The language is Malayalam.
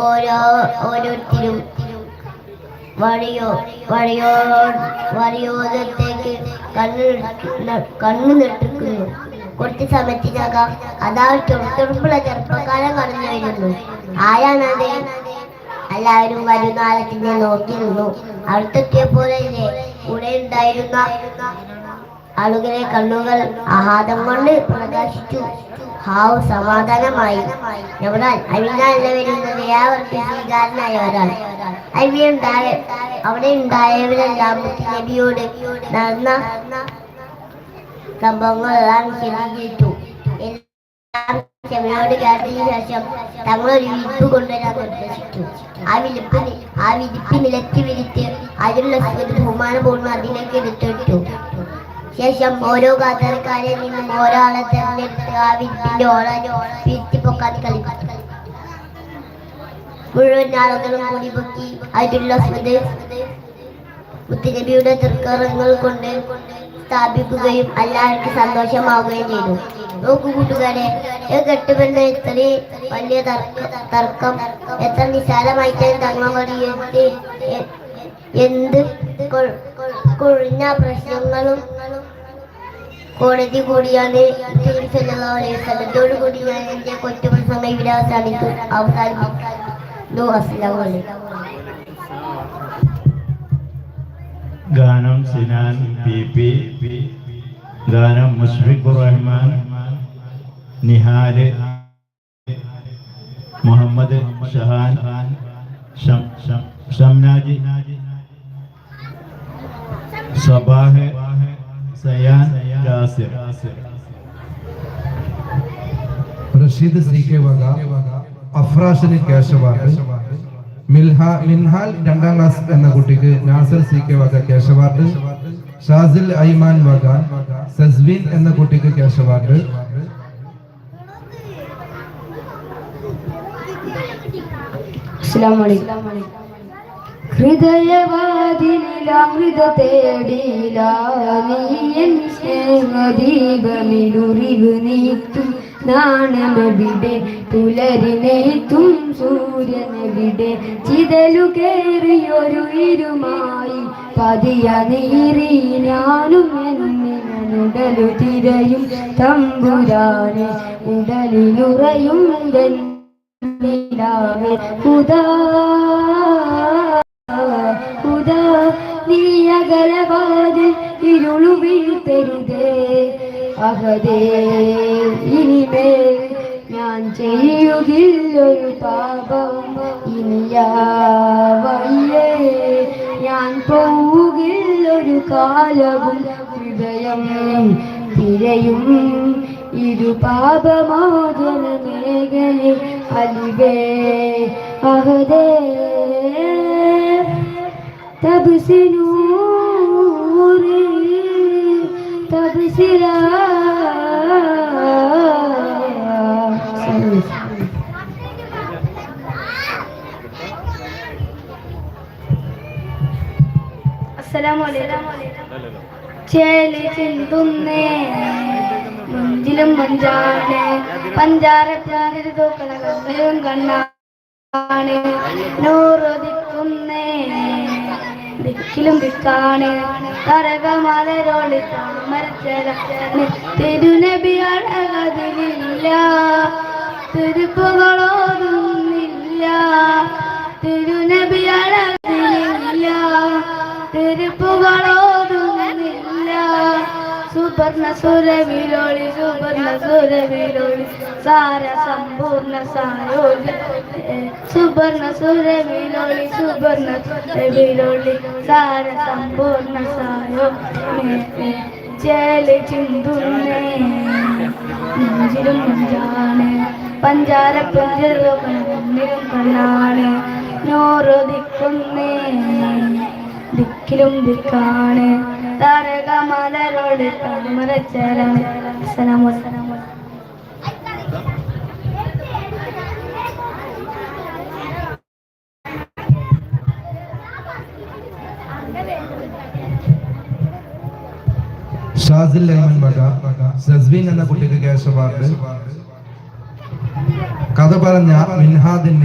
ഓരോ ഓരോരുത്തരും വഴിയോ വഴിയോ വഴിയോരത്തേക്ക് കണ്ണു കണ്ണ് നെട്ടിക്കുന്നു. കുറച്ച് സമയത്തിനകം അതാ ചെറുത്തുറുപ്പുള്ള ചെറുപ്പക്കാരൻ കടന്നു വരുന്നു ആരാണത് എല്ലാവരും വരുന്ന ആലത്തിനെ നോക്കി നിന്നു. അടുത്തെത്തിയപ്പോഴല്ലേ കൂടെ ഉണ്ടായിരുന്ന ആളുകളെ കണ്ണുകൾ ആഹാദം കൊണ്ട് പ്രകാശിച്ചു. ഹാവ് സമാധാനമായി. എവിടാൻ അവിനല്ല വരുന്നത് ഏവർക്കും സ്വീകാരനായ ഒരാൾ. അവിടെ ഉണ്ടായ അവിടെ ഉണ്ടായവരെല്ലാം നബിയോട് നടന്ന സംഭവങ്ങളെല്ലാം കേട്ടതിനു ശേഷം തങ്ങളൊരു വിരിപ്പ് കൊണ്ടുവരാൻ ആ വിരിപ്പ് ആ വിരിപ്പ് നിലത്തി വിരിച്ച് അതിലുള്ള ബഹുമാനപൂർണം അതിലേക്ക് എടുത്തിട്ടു. ശേഷം ഓരോ കാത്തരക്കാരിൽ നിന്നും ഒരാളെ തെരഞ്ഞെടുത്ത് ആ വിത്തിന്റെ ഓള വിരിച്ച് പൊക്കാൻ കളിക്കും. മുഴുവൻ ആളുകളും കൂടി പൊക്കി അതിലുള്ള സ്മൃതി മുത്തുനബിയുടെ തൃക്കറങ്ങൾ കൊണ്ട് സ്ഥാപിക്കുകയും എല്ലാവർക്കും സന്തോഷമാവുകയും ചെയ്തു. നോക്കൂ കൂട്ടുകാരെ ഈ കെട്ടുപെണ്ണ ഇത്രയും വലിയ തർക്ക എത്ര നിസാരമായിട്ട് തങ്ങമറി എന്ത് കൊഴിഞ്ഞ പ്രശ്നങ്ങളും കോടതി കൂടിയാണ് സ്ഥലത്തോടു കൂടി ഞാൻ എന്റെ കൊച്ചുപ്രസംഗം ഇവിടെ അവസാനിക്കും അവസാനിപ്പിക്കുന്നു അസ്സലാമു അലൈക്കും ഗാനം സിനാൻ പി പി ഗാനം മുഷ്ഫിഖുർ റഹ്മാൻ നിഹാല് മുഹമ്മദ് ഷഹാൻ ഷം- ഷം- ഷംനാജി Sabah cyan Yasir Rasheed C K വക അഫ്രാഷിന് കേശവാർഡ് അവാർഡ് മിൽഹ മിൻഹാൽ രണ്ടാം ക്ലാസ് എന്ന കുട്ടിക്ക് നാസർ സി കെ വക കേശവാർഡ് ഷാസിൽ ഐമാൻ വക സസ്വീൻ എന്ന കുട്ടിക്ക് അസ്സലാമു അവാർഡ് ഹൃദയവാതിലമൃത തേടില നീയൻ സ്നേഹദീപമിലുറിവ് നീക്കും നാണമെവിടെ? പുലരിനേത്തും സൂര്യനെവിടെ? ചിതലു കേറിയൊരു ഇരുമായി പതിയ നീറി ഞാനും എന്നിനുടലു തിരയും തമ്പുരാനെ ഉടലിലുറയും വെണ്ണിലാവെ ഇരുളു വീഴ്ത്തരുതേ അഹദേ ഇനിമേൽ ഞാൻ ചെയ്യുകില്ലൊരു പാപം ഇനിയാ വയ്യേ ഞാൻ പോവുകില്ലൊരു കാലവും ഹൃദയം തിരയും. ഇരു പാപമോചന മേഖലെ അലിവേ. അഹദേ तब ചേലി ചിന്തുന്നേ. മുഞ്ചിലും മഞ്ചാണ്. പഞ്ചാര ചാരി തൂക്കണകളും കണ്ണാണ്. നൂറൊതിക്കുന്നേ. ദിക്കിലും ദിക്കാണ് തരകമലരോളി താമരച്ചലാണ് തിരുനബി അഴകതിലില്ല തിരുപ്പുകളോതൊന്നില്ല തിരുനബി സുവർണ സുരവിലോളി സുവർണ സുരവിലോളി സാര സമ്പൂർണ സാരോളി സുവർണ സുരവിലോളി സുവർണ സുരവിലോളി സാര സമ്പൂർണ സാരോഗ്യ ചേലി ചിന്തുന്നേ നെഞ്ചിലും നെഞ്ചാണ്. പഞ്ചാര പുഞ്ചിലും കണ്ണാണ്. നോറൊതിക്കുന്നേ ദിക്കിലും ദിക്കാണ്. താരക മലരോട് താമരച്ചേരാണ് അസ്സലാമു അലൈക്കും. ഷാസിൽ ലൈമൻ വക സസ്വീൻ എന്ന കുട്ടിക്ക് ക്യാഷ് അവാർഡ് കഥ പറഞ്ഞ മിൻഹാദിൻ